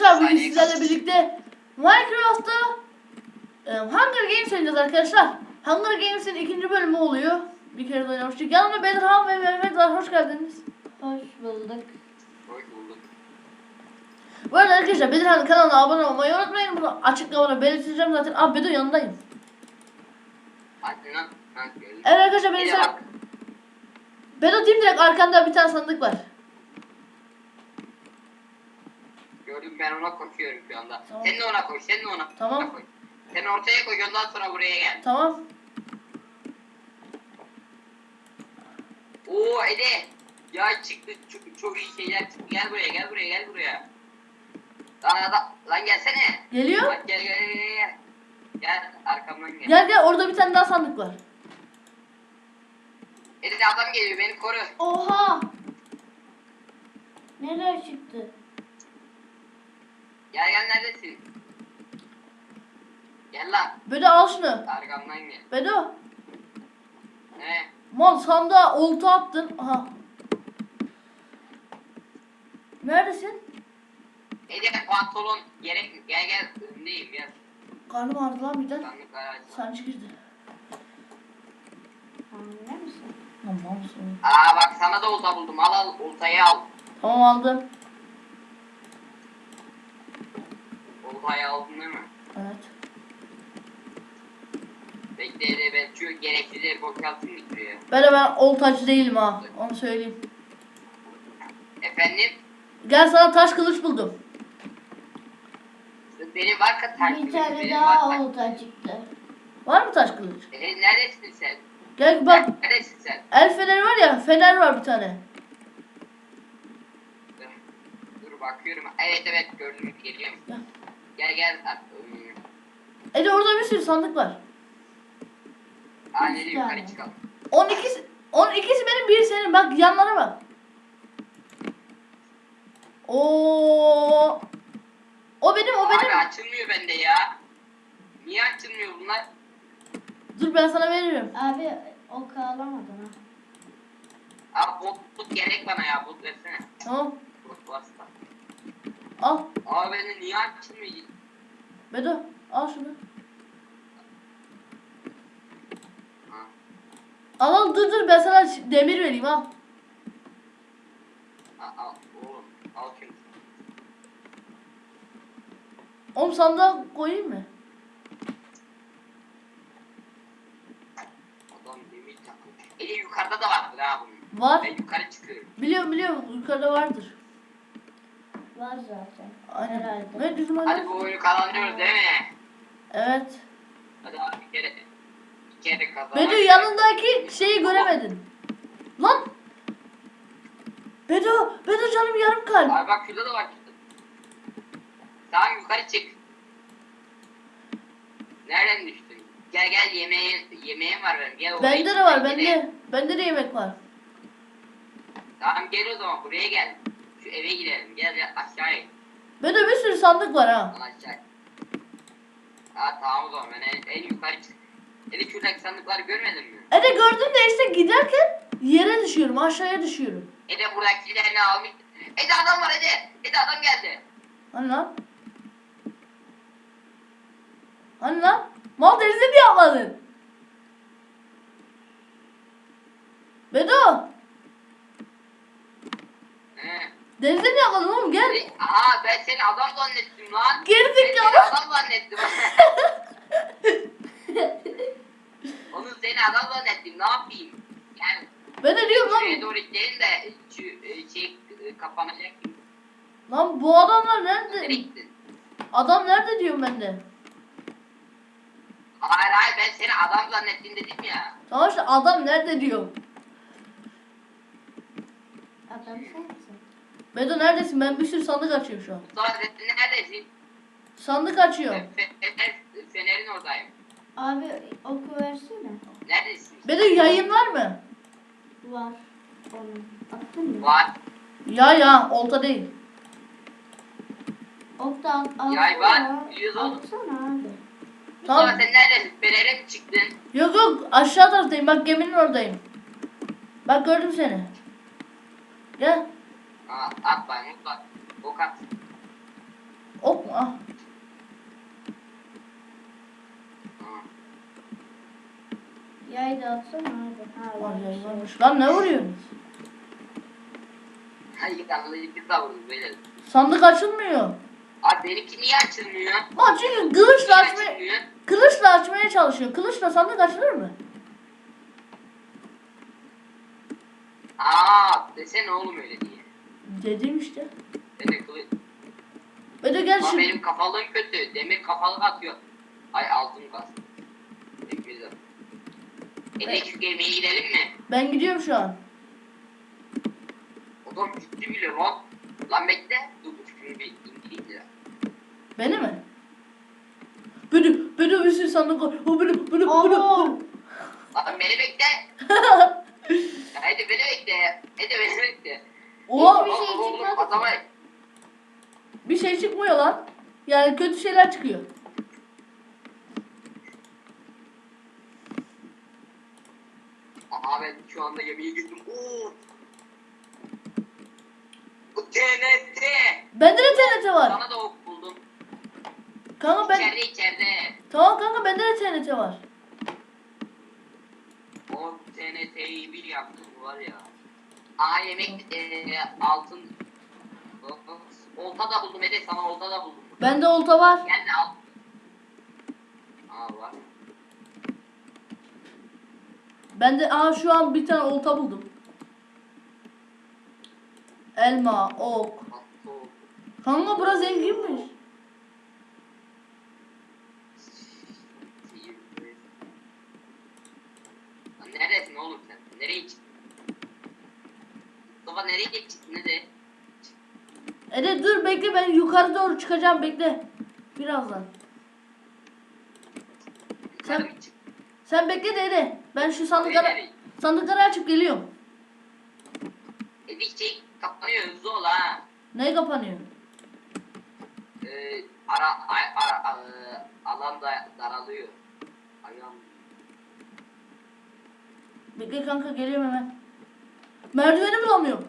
Arkadaşlar bugün sizlerle birlikte Minecraft'ta e, Hunger Games oynayacağız arkadaşlar. Hunger Games'in ikinci bölümü oluyor. Bir kere de oynamıştık. Yanımda Bedirhan ve Mehmet var. Hoş geldiniz. Hoş bulduk. Hoş bulduk. Bu arada arkadaşlar Bedirhan'ın kanalına abone olmayı unutmayın. Bunu açıklamada belirteceğim zaten. Abi Bedir yanındayım. Evet arkadaşlar sen... bak. Bedo diyeyim direkt arkanda bir tane sandık var. Gördüm ben ona koşuyorum şu anda. Tamam. Sen de ona koş, sen de ona. Tamam. ona koş. Sen ortaya koy ondan sonra buraya gel. Tamam. Oo Ede. Ya çıktı çok, çok iyi şeyler çıktı. Gel buraya gel buraya gel buraya. Lan adam, lan gelsene. Geliyor. Lan gel gel gel gel. Gel arkamdan gel. Gel gel orada bir tane daha sandık var. Ede adam geliyor beni koru. Oha! Nereye çıktı? Gel gel neredesin? Gel lan. Bedo al şunu. Arkamdan gel. Bedo. Ne? Mal sandığa olta attın. Aha. Neredesin? Ede pantolon gerek gel gel önündeyim gel. Karnım ağrıdı lan birden. Sandıkları aç. Sancı girdi. Anlar mısın? Tamam mısın? Aa bak sana da olta buldum. Al al oltayı al. Tamam aldım. Oltayı aldın değil mi? Evet. Bekle şu gereksizleri boşaltayım mı şuraya? Böyle ben oltacı değilim ha. Onu söyleyeyim. Efendim? Gel sana taş kılıç buldum. Benim var ka takip Bir tane benim daha var olta çıktı. Var mı taş kılıç? E, neredesin sen? Gel bak. Neredesin sen? El feneri var ya. Fener var bir tane. Dur, dur bakıyorum. Evet evet gördüm geliyorum. Gel. Gel gel. Bak, ım, Ede orada bir sürü sandık var. Nereye yukarı çıkalım. 12'si 12'si benim biri senin. Bak yanlara bak. Oo. O benim o benim. Abi açılmıyor bende ya. Niye açılmıyor bunlar? Dur ben sana veririm. Abi o kağlamadın ha. Abi bot, bot gerek bana ya bot versene. Tamam. Bot basta. Al. Abi bende niye açılmıyor? Bedo al şunu. Ha. Al al dur dur ben sana demir vereyim al. Al, al oğlum al şunu. Oğlum sandığa koyayım mı? Adam demir takmış. Eli yukarıda da vardır ha bunun. Var. Ben yukarı çıkıyorum. Biliyorum biliyorum yukarıda vardır. Var zaten. Aynen. Herhalde. Ne düzüm Hadi hadi. bu oyunu kazanıyoruz değil mi? Evet. Hadi abi bir kere. Bir kere kazan. Bedo yanındaki şeyi göremedin. Lan. Bedo, Bedo canım yarım kalp. Abi bak şurada da var. Tamam yukarı çık. Nereden düştün? Gel gel yemeğin yemeğin var benim. Gel oraya Bende git, de var ben bende. Bende de yemek var. Tamam gel o zaman buraya gel. Şu eve gidelim. Gel gel aşağıya. Bedo bir sürü sandık var ha. Aşağı. Ha tamam o zaman ben en, en yukarı çık. Eli şuradaki sandıkları görmedin mi? Ede gördüm de işte giderken yere düşüyorum aşağıya düşüyorum. Ede buradakilerini almış. Ede adam var Ede. Ede adam geldi. Hani lan? Hani lan? Mal denize mi yapmadın? Bedo! He. Denize mi yapmadın oğlum gel. Aa ben seni adam zannettim lan. Geri Ben seni adam zannettim. Onu seni adam zannettim ne yapayım? Yani Ben de diyorum şuraya lan. doğru gidelim de şu e, şey e, kapanacak. Lan bu adamlar nerede? gittin? Adam nerede diyorum ben de. Hayır hayır ben seni adam zannettim dedim ya. Tamam işte adam nerede diyorum. Adam sensin. Bedo neredesin? Ben bir sürü sandık açıyorum şu an. Sen neredesin? Sandık açıyorum. Fe- Fener, fenerin oradayım. Abi oku versene. Neredesin? Bedo yayın var mı? Var. Onun. Attın mı? Var. Ya ya olta değil. Ok da al. al Yay var, yüz oldu. Atsana abi. Tamam. sen neredesin? Fener'e mi çıktın? Yok yok aşağı taraftayım. Bak geminin oradayım. Bak gördüm seni. Gel. Aa, at bay Mustafa. Ok at. Ah. Ha. Yay da atsana abi. Ha, var varmış. Lan ne vuruyorsunuz? Hayır yanlış bir davranış böyle. Sandık açılmıyor. Abi benimki niye açılmıyor? Lan çünkü kılıçla Niye açmaya, açılmıyor? kılıçla açmaya çalışıyor. Kılıçla sandık açılır mı? Aa desene oğlum öyle diye. Dedim işte. Ben de kılıç. Ve de gel şimdi. benim kafalığım kötü. Demir kafalık atıyor. Ay altın kas. Pek güzel. Ede şu gemiye gidelim mi? Ben gidiyorum şu an. Adam gitti bile lan. Lan bekle. Dur dur şunu bir indireyim de. Beni mi? Beni, beni bir sürü sandık var. O beni, beni, beni, Aa. beni. Lan beni bekle. Hadi beni bekle. Hadi beni bekle. Oha Bir şey Oğlum, çıkmadı. Bir şey çıkmıyor lan. Yani kötü şeyler çıkıyor. Aha ben şu anda gemiye gittim. Oo. Bu TNT. Bende de TNT var. Sana da ok buldum. Kanka ben... İçeride içeride. Tamam kanka bende de TNT var. O TNT'yi bir yaptım var ya. Aa yemek eee altın. Olta da buldum Ede sana olta da buldum. Bende olta var. Gel de al. Aa var. Bende aa şu an bir tane olta buldum. Elma, ok. Kanka burası zenginmiş. Neredesin oğlum sen? Nereye çıktın? Mustafa nereye çıktın ne de? Ede dur bekle ben yukarı doğru çıkacağım bekle. Birazdan. Sen-? Sen bekle de Ede. Ben şu sandıkları, Nereye? sandıkları açıp geliyorum. Edik şey kapanıyor hızlı ol ha. Ne kapanıyor? Ee, ara, ay, ara, a- alan da daralıyor. Ayağım. Bekle kanka geliyorum hemen. Merdiveni bulamıyorum.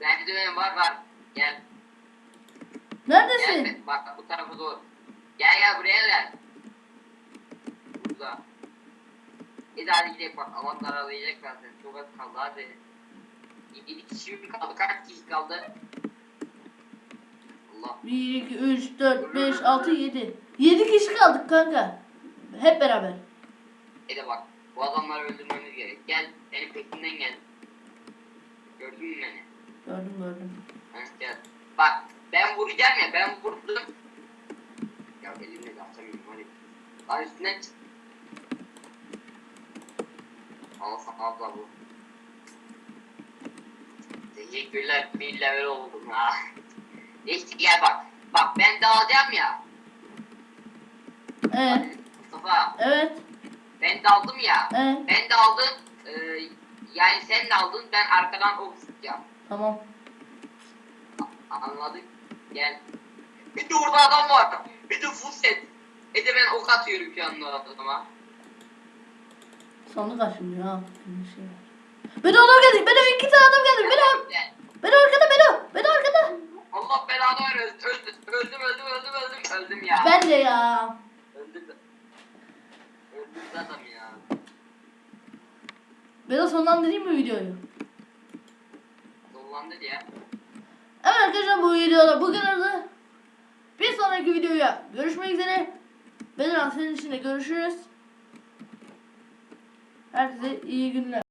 Merdiven var var. Gel. Neredesin? Gel bak bu tarafa doğru. Gel gel buraya gel. Burada. Bir daha gidelim bak alan daralayacak zaten. Çok az kaldı hadi. Bir kişi mi kaldı? Kaç kişi kaldı? Allah. 1, 2, 3, 4, 5, 6, 7. 7 kişi kaldık kanka. Hep beraber. Hadi bak. Bu adamları öldürmemiz gerek. Gel. Benim peşimden gel. Gördün mü beni? Gördüm gördüm. Ha, gel. Bak. Ben vuracağım ya. Ben vurdum. Ya elimle de atamıyorum. Hadi. Lan üstüne çık. Al sana abla bu. Teşekkürler. Bir level oldum ha. İşte gel bak. Bak ben dalacağım ya. Evet. Mustafa. Evet. Ben daldım ya. Evet. Ben daldım. Ee, yani sen daldın. Ben arkadan ok sıkacağım. Tamam. Anladık. Gel. Bir de orada adam var. Bir de full set. Bir de ben ok atıyorum şu anda adama. Sandık açılmıyor ha. Bir şey var. Beni adam geldi. Beni iki tane adam geldi. Beni, beni arkada beni. Beni arkada. Allah belanı ver. Öldüm, öldüm, öldüm, öldüm, öldüm, öldüm ya. Ben de ya. Öldüm zaten ya. Ben sonlandırayım mı videoyu? Dolandı ya. Evet arkadaşlar bu videoda bu kadardı. Bir sonraki videoya görüşmek üzere. Bedirhan senin için de görüşürüz. Herkese iyi günler.